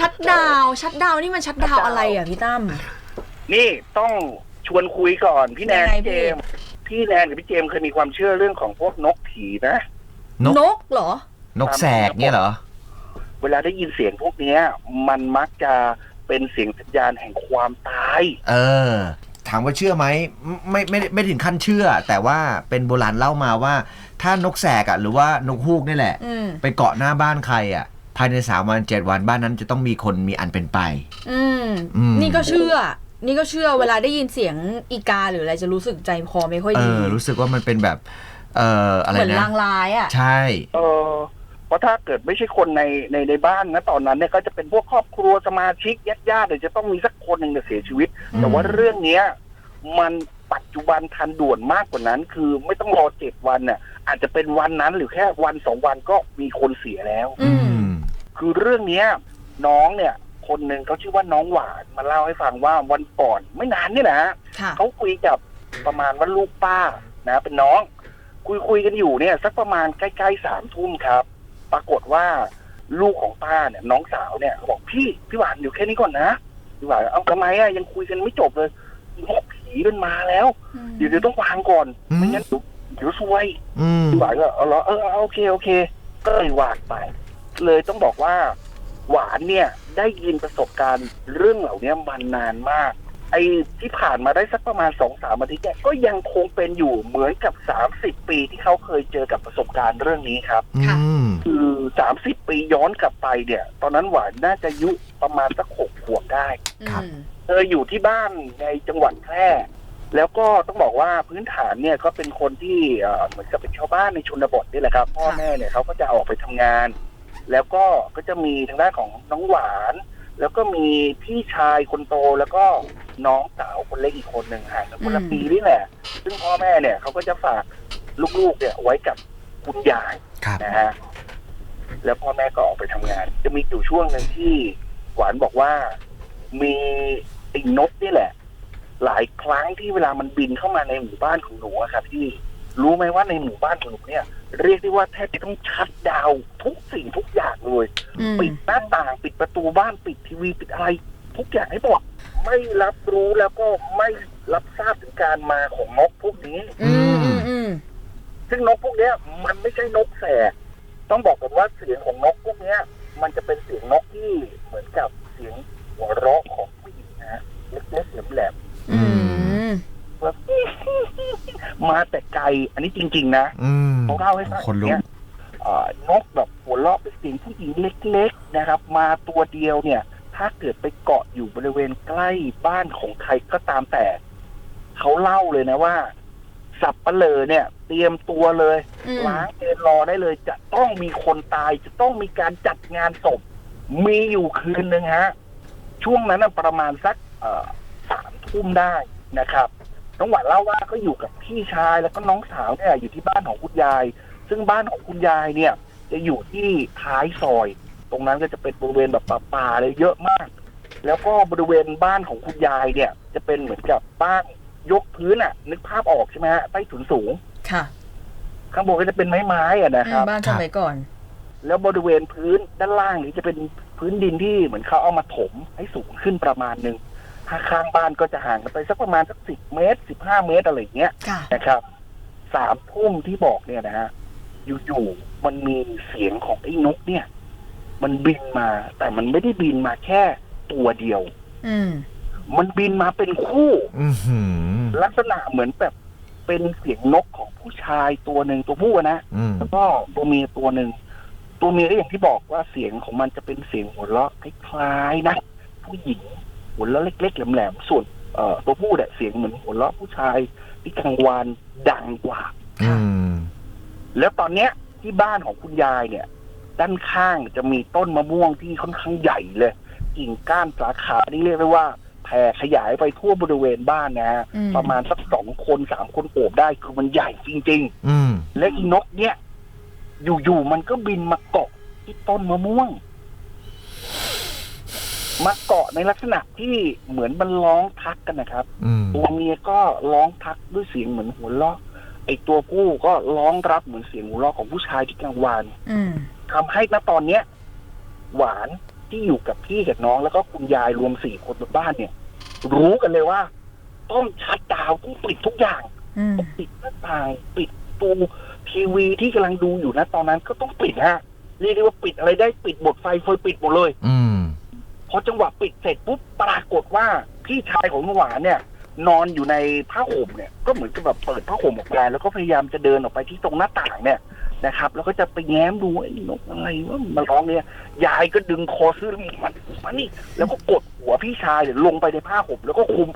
ชัดดาวน์ชัดดาวน์นี่มันชัดดาวน์อะไรอะพี่ตั้ม นี่ต้องชวนคุยก่อนพี่แนนยังไงพี่ เจมส์พี่แนนกับพี่เจมส์เคยมีความเชื่อเรื่องของพวกนกผีนะ นกนกเหรอ นกแสกเนี่ยเหรอ เวลาได้ยินเสียงพวกเนี้ย มันมักจะเป็นเสียงสัญญาณแห่งความตายเออ ถามว่าเชื่อไหมไม่ไม่ไม่ไม่ถึงขั้นเชื่อ แต่ว่าเป็นโบราณเล่ามาว่า ถ้านกแสกอะหรือว่านกฮูกนี่แหละ อืม ไปเกาะหน้าบ้านใครอะภายในสามวันเจ็ดวันบ้านนั้นจะต้องมีคนมีอันเป็นไป อืม อืม นี่ก็เชื่อ นี่ก็เชื่อเวลาได้ยินเสียงอีกาหรืออะไรจะรู้สึกใจคอไม่ค่อยเอดี อ รู้สึกว่ามันเป็นแบบ เอ่ออะไรเหมือนนะลางร้ายอะ ใช่ เออเพราะถ้าเกิดไม่ใช่คนในในในบ้านนะตอนนั้นเนี่ยก็จะเป็นพวกครอบครัวสมาชิกญาติญาติๆเดี๋ยวจะต้องมีสักคนหนึ่งเนี่ยเสียชีวิต อืม แต่ว่าเรื่องเนี้ย มันปัจจุบันทันด่วนมากกว่านั้น คือไม่ต้องรอเจ็ดวันเนี่ยอาจจะเป็นวันนั้นหรือแค่วันสองวันก็มีคนเสียแล้ว อือืมม คือเรื่องเนี้ย น้องเนี่ย คนหนึ่งเขาชื่อว่าน้องหวานมาเล่าให้ฟังว่าวันก่อนไม่นานเนี่ยนะค่ะเขาคุยกับประมาณว่าลูกป้านะเป็นน้อง คุยคุยกันอยู่เนี่ย สักประมาณใกล้ๆสามทุ่มครับ ปรากฏว่าลูกของป้าเนี่ย น้องสาวเนี่ยบอกพี่พี่หวานอยู่แค่นี้ก่อนนะพี่หวานเอาทำไมอะยังคุยกันไม่จบเลยนกผีมันมาแล้ว เดี๋ยวเดี๋ยวต้องวางก่อนอืมไม่งั้นเดี๋ยวเดี๋ยวซวยอืมพี่หวานก็เอาเหรอเออเอาโอเคโอเค ก็เลยวางไป เลยต้องบอกว่า หวานเนี่ยได้ยินประสบการณ์เรื่องเหล่านี้มานานมาก ไอ้ที่ผ่านมาได้สักประมาณสองสามอาทิตย์เนี่ยก็ยังคงเป็นอยู่เหมือนกับสามสิบปีที่เขาเคยเจอกับประสบการณ์เรื่องนี้ครับ ค่ะ อืมคือสามสิบปีย้อนกลับไปเนี่ย ตอนนั้นหวานน่าจะอายุประมาณสักหกขวบได้ ครับ อืมเธออยู่ที่บ้านในจังหวัดแพร่ แล้วก็ต้องบอกว่าพื้นฐานเนี่ยก็เป็นคนที่เอ่อเหมือนกับเป็นชาวบ้านในชนบทนี่แหละครับ พ่อแม่เนี่ยเขาก็จะออกไปทำงาน แล้วก็ก็จะมีทางด้านของน้องหวาน แล้วก็มีพี่ชายคนโตแล้วก็น้องสาวคนเล็กอีกคนหนึ่งห่างกันคนละอืมปีนี่แหละ ซึ่งพ่อแม่เนี่ยเขาก็จะฝากลูกๆเนี่ยไว้กับคุณยายครับ นะฮะแล้วพ่อแม่ก็ออกไปทำงาน จะมีอยู่ช่วงหนึ่งที่หวานบอกว่ามีไอ้นกนี่แหละ หลายครั้งที่เวลามันบินเข้ามาในหมู่บ้านของหนูอะครับพี่รู้ไหมว่าในหมู่บ้านของหนูเนี่ย เรียกได้ว่าแทบจะต้องชัดดาวน์ทุกสิ่งทุกอย่างเลยอืมปิดหน้าต่างปิดประตูบ้านปิดทีวีปิดอะไร ทุกอย่างให้หมดไม่รับรู้แล้วก็ไม่รับทราบถึงการมาของนกพวกนี้อืมอืมอืมซึ่งนกพวกเนี้ยมันไม่ใช่นกแสกต้องบอกก่อนว่าเสียงของนกพวกเนี้ยมันจะเป็นเสียงนกที่เหมือนกับเสียงหัวเราะของผู้หญิงนะฮะเล็กๆแหลม อืม ๆแบบ มาแต่ไกล อันนี้จริง ๆ นะอืมเขาเล่าให้ฟังคนลุก เนี้ยเอ่อนกแบบหัวเราะเป็นเสียงผู้หญิงเล็ก ๆ นะครับ มาตัวเดียวเนี่ย ถ้าเกิดไปเกาะอยู่บริเวณใกล้บ้านของใครก็ตามแต่ เขาเล่าเลยนะว่า สับปะเลอเนี่ย เตรียมตัวเลย อืมล้างเอนรอได้เลย จะต้องมีคนตาย จะต้องมีการจัดงานศพ มีอยู่คืนหนึ่งฮะ ช่วงนั้นนะประมาณสักเอ่อสามทุ่มได้นะครับ น้องหวานเล่าว่าก็อยู่กับพี่ชายแล้วก็น้องสาวเนี่ยอยู่ที่บ้านของคุณยาย ซึ่งบ้านของคุณยายเนี่ย จะอยู่ที่ท้ายซอย ตรงนั้นก็จะเป็นบริเวณแบบป่าๆเลยเยอะมาก แล้วก็บริเวณบ้านของคุณยายเนี่ย จะเป็นเหมือนกับบ้านยกพื้นอะนึกภาพออกใช่ไหมฮะใต้ถุนสูง ค่ะข้างบนก็จะเป็นไม้ๆอะนะอืคมรับ บ้านสมัยก่อน แล้วบริเวณพื้นด้านล่างนี้จะเป็นพื้นดินที่เหมือนเขาเอามาถมให้สูงขึ้นประมาณหนึ่ง ถ้าข้างบ้านก็จะห่างกันไปสักประมาณสักสิบเมตรสิบห้าเมตรอะไรอย่างเงี้ยค่ะ นะครับสามทุ่มที่บอกเนี่ยนะฮะอยู่ๆมันมีเสียงของไอ้นกเนี่ย มันบินมา แต่มันไม่ได้บินมาแค่ตัวเดียว อืม มันบินมาเป็นคู่ อือหือลักษณะเหมือนแบบเป็นเสียงนกของผู้ชายตัวหนึ่งตัวผู้อะนะอืมแล้วก็ตัวเมียตัวหนึ่งตัวเมียก็อย่างที่บอกว่าเสียงของมันจะเป็นเสียงหัวเราะคล้ายๆนะผู้หญิง หัวเราะเล็กๆแหลมๆส่วนเอ่อตัวผู้เนี่ยเสียงเหมือนหัวเราะผู้ชายที่กลางวานดังกว่าอืมแล้วตอนเนี้ยที่บ้านของคุณยายเนี่ย ด้านข้างจะมีต้นมะม่วงที่ค่อนข้างใหญ่เลยกิ่งก้านสาขานี่เรียกได้ว่าแผ่ขยายไปทั่วบริเวณบ้านนะฮะอืมประมาณสักสองคนสามคนโอบได้คือมันใหญ่จริงๆอืมและอีนกเนี่ย อยู่ๆมันก็บินมาเกาะที่ต้นมะม่วง มาเกาะในลักษณะที่เหมือนมันร้องทักกันนะครับอืมตัวเมียก็ร้องทักด้วยเสียงเหมือนหัวเราะไอตัวผู้ก็ร้องรับเหมือนเสียงหัวเราะของผู้ชายที่กลางวานอืมทำให้ณตอนเนี้ย หวานที่อยู่กับพี่กับน้องแล้วก็คุณยายรวมสี่คนบนบ้านเนี่ย รู้กันเลยว่า ต้องชัดดาวน์ต้องปิดทุกอย่างอืมปิดหน้าต่างปิดตูทีวีที่กำลังดูอยู่นะตอนนั้นก็ต้องปิดฮะเรียกได้ว่าปิดอะไรได้ปิดหมดไฟเฟยปิดหมดเลย อืม พอจังหวะปิดเสร็จปุ๊บปรากฏว่าพี่ชายของหวานเนี่ย นอนอยู่ในผ้าห่มเนี่ย ก็เหมือนกับแบบเปิดผ้าห่มออกมาแล้วก็พยายามจะเดินออกไปที่ตรงหน้าต่างเนี่ยนะครับ แล้วก็จะไปแง้มดูไอ้นกอะไรว่ามันร้องเนี่ยยายก็ดึงคอซื้อมันมันนี่ แล้วก็กดหัวพี่ชายเนี่ยลงไปในผ้าห่มแล้วก็คุม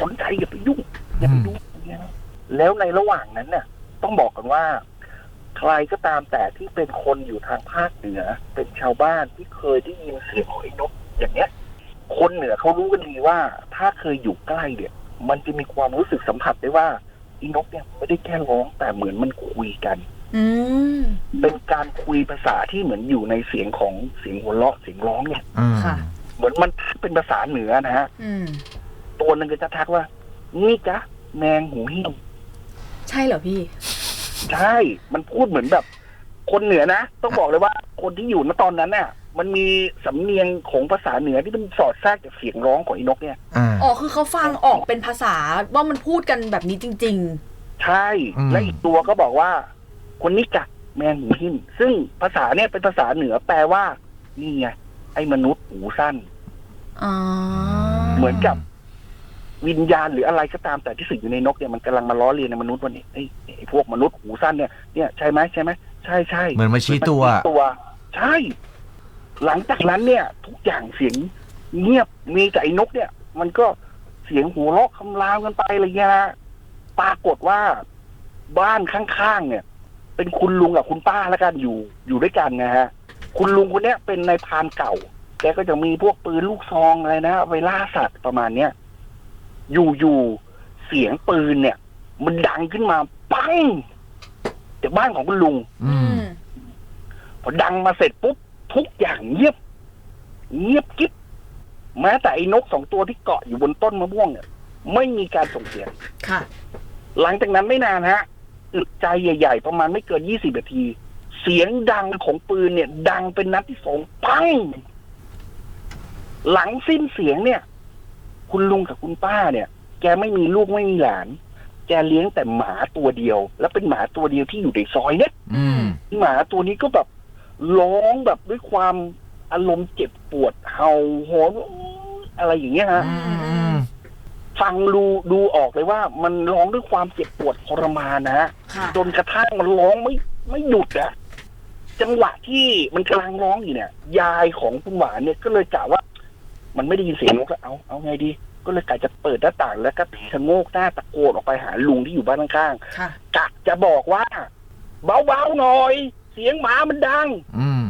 สนใจอย่าไปยุ่งอย่าไปยุ่งเนี่ยนะแล้วในระหว่างนั้นเนี่ยต้องบอกกันว่า ใครก็ตามแต่ที่เป็นคนอยู่ทางภาคเหนือ เป็นชาวบ้านที่เคยได้ยินเสียงของไอ้นกอย่างเนี้ย คนเหนือเขารู้กันดีว่า ถ้าเคยอยู่ใกล้เนี่ยมันจะมีความรู้สึกสัมผัสได้ว่าอีนกเนี่ยไม่ได้แค่ร้องแต่เหมือนมันคุยกันอืมเป็นการคุยภาษาที่เหมือนอยู่ในเสียงของเสียงหัวเราะเสียงร้องเนี่ยอืมค่ะเหมือนมันเป็นภาษาเหนือนะฮะอืมตัวหนึ่งก็จะทักว่า นี่จ๊ะแมงหูหิ้วใช่เหรอพี่ ใช่ มันพูดเหมือนแบบ คนเหนือนะ ต้องบอกเลยว่าคนที่อยู่ณตอนนั้นน่ะ มันมีสำเนียงของภาษาเหนือที่มันสอดแทรกจากเสียงร้องของอีนกเนี่ย อ่า อ๋อคือเขาฟังออกเป็นภาษาว่ามันพูดกันแบบนี้จริง ใช่ อืม และอีกตัวก็บอกว่า คนนี้จักแมงหูหิ้นซึ่งภาษาเนี่ยเป็นภาษาเหนือแปลว่า นี่ไงไอ้มนุษย์หูสั้น ๆอ๋อเหมือนกับ วิญญาณหรืออะไรก็ตามแต่ที่สิงอยู่ในนกเนี่ยมันกำลังมาล้อเลียนในมนุษย์วันนี้ไอ้ไอ้พวกมนุษย์หูสั้นเนี่ยเนี่ยใช่ไหมใช่ไหมใช่ใช่เหมือนมาชี้ตัวมันชี้ตัว ใช่ หลังจากนั้นเนี่ย ทุกอย่างเสียงเงียบมีแต่ไอ้นกเนี่ย มันก็เสียงหัวเราะคำรามกันไปอะไรเงี้ยนะปรากฏว่าบ้านข้างๆเนี่ย เป็นคุณลุงกับคุณป้าแล้วกันอยู่อยู่ด้วยกันนะฮะ คุณลุงคนเนี้ยเป็นนายพรานเก่า แกก็จะมีพวกปืนลูกซองอะไรนะไว้ล่าสัตว์ประมาณเนี้ย อยู่อยู่เสียงปืนเนี่ย มันดังขึ้นมาปังจากบ้านของคุณลุงอือืมมพอดังมาเสร็จปุ๊บทุกอย่างเงียบ เงียบกิ๊บแม้แต่ไอ้นกสองตัวที่เกาะอยู่บนต้นมะม่วงเนี่ย ไม่มีการส่งเสียงค่ะ หลังจากนั้นไม่นานฮะอึดใจใหญ่ๆ ประมาณไม่เกินยี่สิบนาที เสียงดังของปืนเนี่ย ดังเป็นนัดที่สองปังหลังสิ้นเสียงเนี่ย คุณลุงกับคุณป้าเนี่ย แกไม่มีลูกไม่มีหลาน แกเลี้ยงแต่หมาตัวเดียว และเป็นหมาตัวเดียวที่อยู่ในซอยเนี่ยอืมหมาตัวนี้ก็แบบร้องแบบด้วยความอารมณ์เจ็บปวดเห่าหอนอะไรอย่างเงี้ยฮะอืมอืมฟังดูดูออกเลยว่า มันร้องด้วยความเจ็บปวดทรมานนะฮะค่ะจนกระทั่งมันร้องไม่ไม่หยุดอะจังหวะที่มันกำลังร้องอยู่เนี่ย ยายของคุณหวานเนี่ยก็เลยกะว่า มันไม่ได้ยินเสียงนกแล้วเอาเอาไงดี ก็เลยกะจะเปิดหน้าต่างแล้วก็ชะโงกหน้าตะโกนออกไปหาลุงที่อยู่บ้านข้างค่ะ ๆกะจะบอกว่า เบาๆหน่อย เสียงหมามันดัง อืม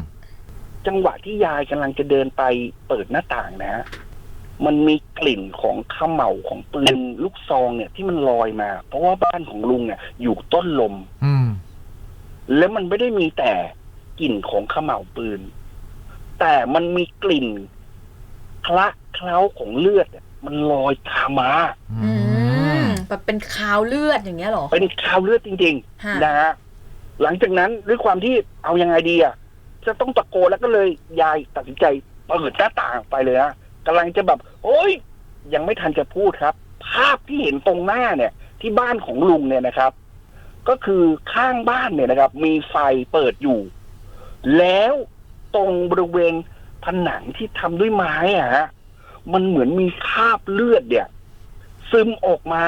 จังหวะที่ยายกำลังจะเดินไปเปิดหน้าต่างนะฮะมันมีกลิ่นของข้าวเหมาของปืนลูกซองเนี่ยที่มันลอยมา เพราะว่าบ้านของลุงเนี่ยอยู่ต้นลม อืม แล้วมันไม่ได้มีแต่กลิ่นของข้าวเหมาปืน แต่มันมีกลิ่น คละเคล้าของเลือดเนี่ยมันลอยตามมา อืมแบบเป็นคาวเลือดอย่างเงี้ยเหรอ เป็นคราวเลือดจริงฮะ ๆนะฮะหลังจากนั้นด้วยความที่เอายังไงดีอะจะต้องตะโกนแล้วก็เลยยายตัดสินใจเปิดหน้าต่างไปเลยฮะกำลังจะแบบ โอ๊ย ยังไม่ทันจะพูดครับ ภาพที่เห็นตรงหน้าเนี่ย ที่บ้านของลุงเนี่ยนะครับ ก็คือข้างบ้านเนี่ยนะครับ มีไฟเปิดอยู่ แล้วตรงบริเวณ ผนังที่ทำด้วยไม้อะฮะมันเหมือนมีคราบเลือดเนี่ย ซึมออกมา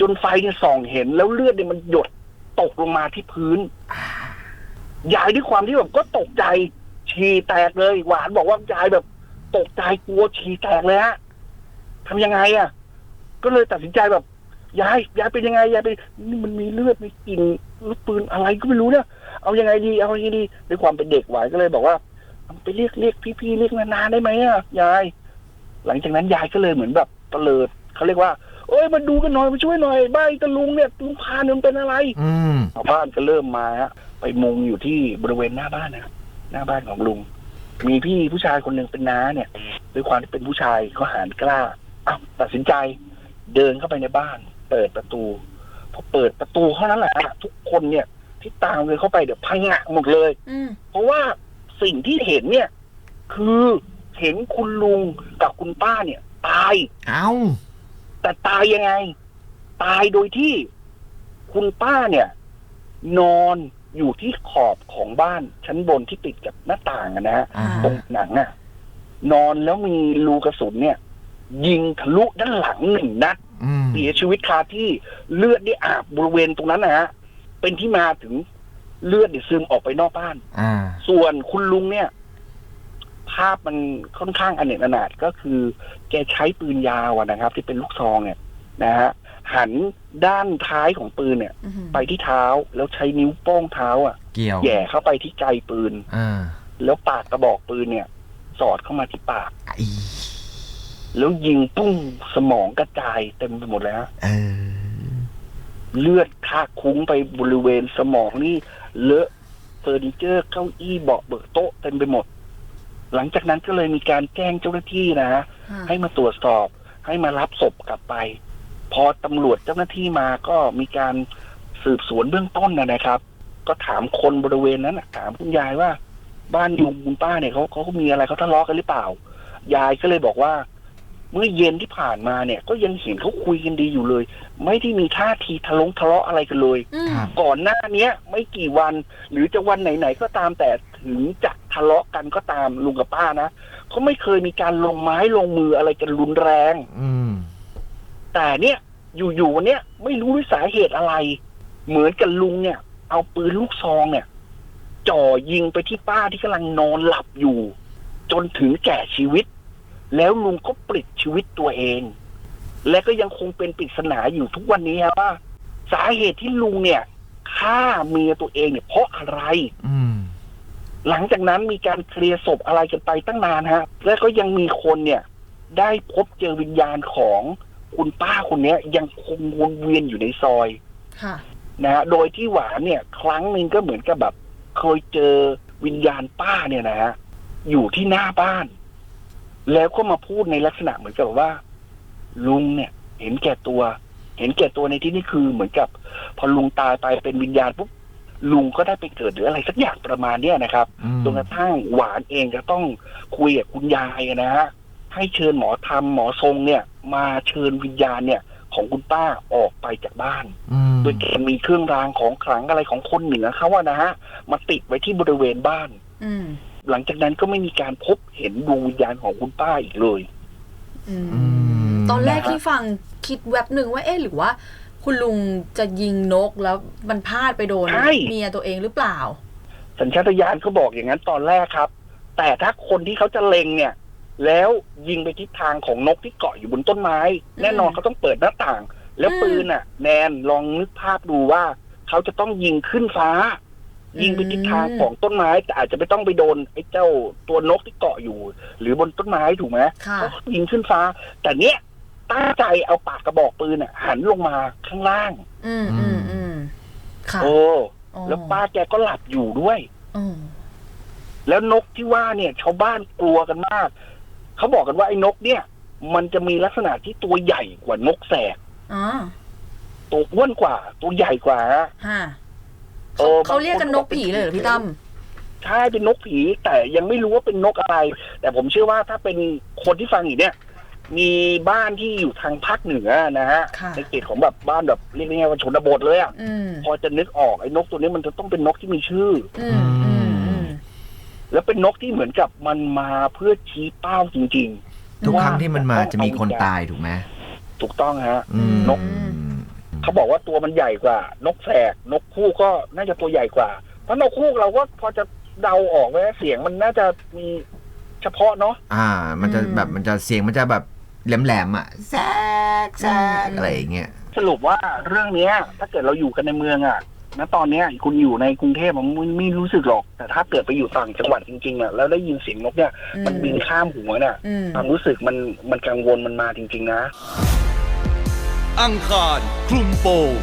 จนไฟเนี่ยส่องเห็น แล้วเลือดเนี่ยมันหยดตกลงมาที่พื้นยายด้วยความที่แบบก็ตกใจ ฉี่แตกเลย หวานบอกว่ายายแบบ ตกใจกลัวฉี่แตกเลยฮะทำยังไงอะ ก็เลยตัดสินใจแบบยายยายเป็นยังไงยายเป็นนี่มันมีเลือดมีกลิ่นลูกปืนอะไรก็ไม่รู้เนี่ยเอายังไงดี เอายังไงดีด้วยความเป็นเด็กหวานก็เลยบอกว่า ไปเรียกเรียกพี่ๆเรียกนานๆได้ไหมอะยาย หลังจากนั้นยายก็เลยเหมือนแบบเตลิดเขาเรียกว่าเอ้ยมาดูกันหน่อยมาช่วยหน่อยบ้านตะลุงเนี่ยลุงพานมันเป็นอะไรอืมชาวบ้านก็เริ่มมาฮะไปมุงอยู่ที่บริเวณหน้าบ้านนะครับหน้าบ้านของลุง มีพี่ผู้ชายคนหนึ่งเป็นน้าเนี่ยด้วยความที่เป็นผู้ชายเขาหารกล้าอ้าวตัดสินใจ เดินเข้าไปในบ้าน เปิดประตูพอเปิดประตูเท่านั้นแหละฮะทุกคนเนี่ย ที่ตามเลยเข้าไปเดี๋ยวพังงะหมดเลยอืมเพราะว่า สิ่งที่เห็นเนี่ย คือเห็นคุณลุงกับคุณป้าเนี่ย ตาย เอ้าแต่ตายยังไง ตายโดยที่คุณป้าเนี่ย นอนอยู่ที่ขอบของบ้านชั้นบนที่ติดกับหน้าต่างอะนะฮะอ่า ตรงหนังอะนอนแล้วมีรูกระสุนเนี่ย ยิงทะลุด้านหลังหนึ่งนัด อืมเสียชีวิตคาที่เลือดได้อาบบริเวณตรงนั้นนะฮะเป็นที่มาถึง เลือดเนี่ยซึมออกไปนอกบ้าน อ่า ส่วนคุณลุงเนี่ย ภาพมันค่อนข้างอเนกอนาถก็คือ แกใช้ปืนยาวอะนะครับ ที่เป็นลูกซองเนี่ยนะฮะหันด้านท้ายของปืนเนี่ย อืมไปที่เท้าแล้วใช้นิ้วโป้งเท้าอะเกี่ยวแหย่เข้าไปที่ไกลปืน อ่าแล้วปากกระบอกปืนเนี่ย สอดเข้ามาที่ปากอีแล้วยิงปุ้งสมองกระจายเต็มไปหมดเลยฮะ เออ เลือดคาคุ้งไปบริเวณสมองนี่ เลอะเฟอร์นิเจอร์เก้าอี้เบาะเบิกโต๊ะเต็มไปหมด หลังจากนั้นก็เลยมีการแจ้งเจ้าหน้าที่นะฮะค่ะให้มาตรวจสอบ ให้มารับศพกลับไป พอตำรวจเจ้าหน้าที่มาก็มีการสืบสวนเบื้องต้นนะนะครับ ก็ถามคนบริเวณนั้นน่ะถามคุณยายว่า บ้านยุงคุณป้าเนี่ยเขาเขามีอะไรเขาทะเลาะกันหรือเปล่ายายก็เลยบอกว่า เมื่อเย็นที่ผ่านมาเนี่ย ก็ยังเห็นเขาคุยกันดีอยู่เลย ไม่ได้มีท่าทีทะลงทะเลาะอะไรกันเลยอืมครับก่อนหน้าเนี้ย ไม่กี่วัน หรือจะวันไหนๆก็ตามแต่ถึงจะทะเลาะกันก็ตามลุงกับป้านะเขาไม่เคยมีการลงไม้ลงมืออะไรกันรุนแรง อืม แต่เนี่ยอยู่ๆวันเนี้ยไม่รู้ด้วยสาเหตุอะไร เหมือนกับลุงเนี่ย เอาปืนลูกซองเนี่ย จ่อยิงไปที่ป้าที่กำลังนอนหลับอยู่ จนถึงแก่ชีวิต แล้วลุงก็ปลิดชีวิตตัวเอง และก็ยังคงเป็นปริศนาอยู่ทุกวันนี้ครับว่า สาเหตุที่ลุงเนี่ยฆ่าเมียตัวเองเนี่ยเพราะอะไร อืมหลังจากนั้นมีการเคลียร์ศพอะไรกันไปตั้งนานฮะ แล้วก็ยังมีคนเนี่ย ได้พบเจอวิญญาณของคุณป้าคนเนี้ย ยังคงวนเวียนอยู่ในซอยค่ะนะฮะโดยที่หวานเนี่ย ครั้งหนึ่งก็เหมือนกับแบบ เคยเจอวิญญาณป้าเนี่ยนะฮะอยู่ที่หน้าบ้าน แล้วก็มาพูดในลักษณะเหมือนกับว่า ลุงเนี่ย เห็นแก่ตัว เห็นแก่ตัวในที่นี้คือเหมือนกับ พอลุงตายไปเป็นวิญญาณปุ๊บลุงก็ได้ไปเกิดหรืออะไรสักอย่างประมาณเนี้ยนะครับอืมจนกระทั่งหวานเองจะต้องคุยกับคุณยายนะฮะให้เชิญหมอธรรมหมอทรงเนี่ย มาเชิญวิญญาณเนี่ย ของคุณป้าออกไปจากบ้านอืมโดยการมีเครื่องรางของขลังอะไรของคนเหนือเขาว่านะฮะมาติดไว้ที่บริเวณบ้านอืม หลังจากนั้นก็ไม่มีการพบเห็นดวงวิญญาณของคุณป้าอีกเลยอืมอืมตอนแรกนะฮะที่ฟังคิดแวบหนึ่งว่าเอ๊ะหรือว่า คุณลุงจะยิงนกแล้วมันพลาดไปโดนเมียตัวเองหรือเปล่า สัญชาตญาณเขาบอกอย่างนั้นตอนแรกครับ แต่ถ้าคนที่เขาจะเล็งเนี่ย แล้วยิงไปทิศทางของนกที่เกาะอยู่บนต้นไม้ แน่นอนเขาต้องเปิดหน้าต่าง แล้วอืมปืนน่ะ แนนลองนึกภาพดูว่าเขาจะต้องยิงขึ้นฟ้า ยิงไปทิศทางของต้นไม้แต่อาจจะไม่ต้องไปโดนไอ้เจ้าตัวนกที่เกาะอยู่ หรือบนต้นไม้ถูกไหมค่ะเขายิงขึ้นฟ้า แต่เนี้ยตั้งใจเอาปากกระบอกปืนอะ หันลงมาข้างล่าง อืมอืมอืมค่ะโอ้อ๋อแล้วป้าแกก็หลับอยู่ด้วยอืมแล้วนกที่ว่าเนี่ย ชาวบ้านกลัวกันมาก เขาบอกกันว่าไอ้นกเนี่ย มันจะมีลักษณะที่ตัวใหญ่กว่านกแสกอ๋อตัวอ้วนกว่า ตัวใหญ่กว่าฮะ ฮะเออเขาเรียกกันนกผีเลยเหรอพี่ตั้มใช่เป็นนกผี แต่ยังไม่รู้ว่าเป็นนกอะไร แต่ผมเชื่อว่าถ้าเป็นคนที่ฟังอยู่เนี่ย มีบ้านที่อยู่ทางภาคเหนือนะฮะค่ะในเขตของแบบบ้านแบบเรียกง่ายๆว่าชนบทเลยอะอืมพอจะนึกออกไอ้นกตัวนี้มันจะต้องเป็นนกที่มีชื่ออืมอืมอืมแล้วเป็นนกที่เหมือนกับมันมาเพื่อชี้เป้าจริงทุกครั้งที่มันมาจะมีคนตายถูกไหมๆถูกต้องฮะอืมนก เขาบอกว่าตัวมันใหญ่กว่า นกแสกนกคู่ก็น่าจะตัวใหญ่กว่า เพราะนกคู่เราก็พอจะเดาออกว่าเสียงมันน่าจะมีเฉพาะเนาะอ่า มันจะอืมแบบมันจะเสียงมันจะแบบแหลมๆอะแซกแซกอะไรอย่างเงี้ยสรุปว่าเรื่องเนี้ย ถ้าเกิดเราอยู่กันในเมืองอะณตอนเนี้ยคุณอยู่ในกรุงเทพมันไม่ไม่รู้สึกหรอก แต่ถ้าเกิดไปอยู่ต่างจังหวัดจริงๆอะแล้วได้ยินเสียงนกเนี่ยมันบินข้ามหัวเนี่ยอืมความรู้สึกมันมันกังวลมันมาจริง ๆ นะ อังคารคลุมโปง